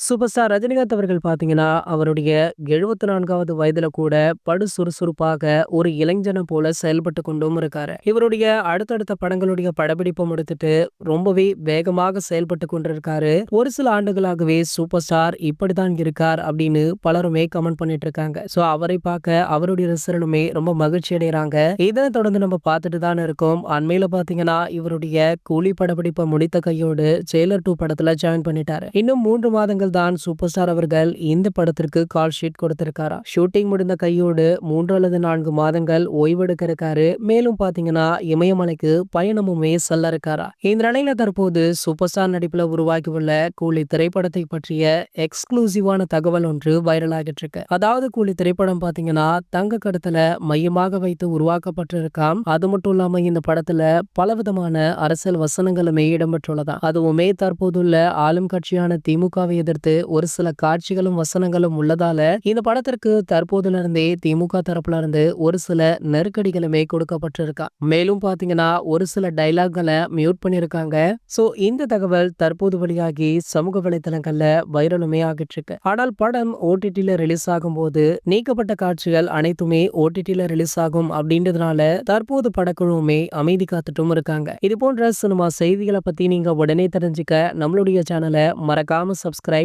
Super star Rajinikanth அவர்கள் பார்த்தீங்கன்னா, அவருடைய எழுபத்து நான்காவது வயதில் கூட படு சுறுசுறுப்பாக ஒரு இளைஞனை போல செயல்பட்டு கொண்டும் இருக்காரு. இவருடைய அடுத்தடுத்த படங்களுடைய படப்பிடிப்பை முடித்துட்டு ரொம்பவே வேகமாக செயல்பட்டு கொண்டிருக்காரு. ஒரு சில ஆண்டுகளாகவே சூப்பர் ஸ்டார் இப்படித்தான் இருக்கார் அப்படின்னு பலருமே கமெண்ட் பண்ணிட்டு இருக்காங்க. ஸோ அவரை பார்க்க அவருடைய ரசிகனுமே ரொம்ப மகிழ்ச்சி அடைகிறாங்க இதனை தொடர்ந்து நம்ம பார்த்துட்டு தான் இருக்கோம். அண்மையில பார்த்தீங்கன்னா, இவருடைய கூலி படப்பிடிப்பை முடித்த கையோடு ஜெயிலர் டூ படத்துல ஜாயின் பண்ணிட்டாரு. இன்னும் மூன்று மாதங்கள் தான் சூப்பர் ஸ்டார் அவர்கள் இந்த படத்திற்கு கால் ஷீட் கொடுத்திருக்காரா ஷூட்டிங் முடிந்த கையோடு மூன்று அல்லது நான்கு மாதங்கள் ஓய்வெடுக்க இருக்காரு. மேலும் பாத்தீங்கன்னா இமயமலைக்கு பயணமுமே செல்ல இருக்காரா இந்த நிலையில தற்போது சூப்பர் ஸ்டார் நடிப்புல உருவாகியுள்ள கூலி திரைப்படத்தை பற்றிய எக்ஸ்க்ளூசிவான தகவல் ஒன்று வைரல் ஆகிட்டு இருக்கு. அதாவது கூலி திரைப்படம் பாத்தீங்கன்னா தங்க கடத்துல மையமாக வைத்து உருவாக்கப்பட்டிருக்காம். அது மட்டும் இல்லாம இந்த படத்துல பலவிதமான அரசியல் வசனங்களுமே இடம்பெற்றுள்ளதா அதுவுமே தற்போதுள்ள ஆளும் கட்சியான திமுகவை எதிர்த்து ஒரு சில காட்சிகளும் வசனங்களும் உள்ளதால இந்த படத்திற்கு தற்போதுல இருந்தே திமுக தரப்புல இருந்து ஒரு சில நெருக்கடிகளுமே கொடுக்கப்பட்டிருக்கா. மேலும் பார்த்தீங்கன்னா, ஒரு சில டைலாக்களை மியூட் பண்ணியிருக்காங்க. ஸோ இந்த தகவல் தற்போது வழியாகி சமூக வலைதளங்கள்ல வைரலுமே ஆகிட்டு இருக்கு. ஆனால் படம் ஓடிடியில ரிலீஸ் ஆகும்போது நீக்கப்பட்ட காட்சிகள் அனைத்துமே ஓடிடியில ரிலீஸ் ஆகும் அப்படின்றதுனால தற்போது படக்குழுவுமே அமைதி காத்துட்டும் இருக்காங்க. இது போன்ற சினிமா செய்திகளை பத்தி நீங்க உடனே தெரிஞ்சுக்க நம்மளுடைய சேனலை மறக்காம